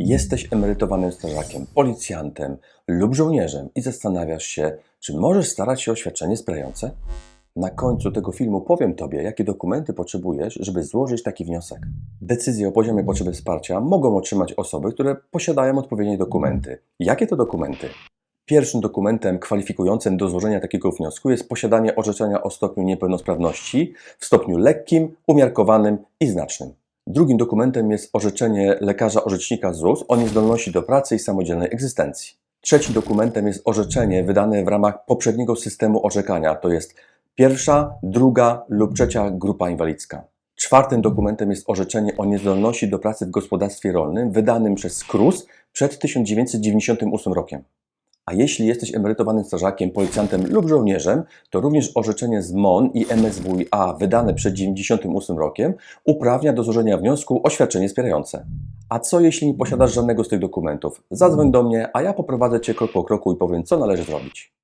Jesteś emerytowanym strażakiem, policjantem lub żołnierzem i zastanawiasz się, czy możesz starać się o świadczenie sprające? Na końcu tego filmu powiem Tobie, jakie dokumenty potrzebujesz, żeby złożyć taki wniosek. Decyzję o poziomie potrzeby wsparcia mogą otrzymać osoby, które posiadają odpowiednie dokumenty. Jakie to dokumenty? Pierwszym dokumentem kwalifikującym do złożenia takiego wniosku jest posiadanie orzeczenia o stopniu niepełnosprawności w stopniu lekkim, umiarkowanym i znacznym. Drugim dokumentem jest orzeczenie lekarza orzecznika ZUS o niezdolności do pracy i samodzielnej egzystencji. Trzecim dokumentem jest orzeczenie wydane w ramach poprzedniego systemu orzekania, to jest pierwsza, druga lub trzecia grupa inwalidzka. Czwartym dokumentem jest orzeczenie o niezdolności do pracy w gospodarstwie rolnym wydanym przez KRUS przed 1998 rokiem. A jeśli jesteś emerytowanym strażakiem, policjantem lub żołnierzem, to również orzeczenie z MON i MSWiA wydane przed 1998 rokiem uprawnia do złożenia wniosku o świadczenie wspierające. A co jeśli nie posiadasz żadnego z tych dokumentów? Zadzwoń do mnie, a ja poprowadzę Cię krok po kroku i powiem, co należy zrobić.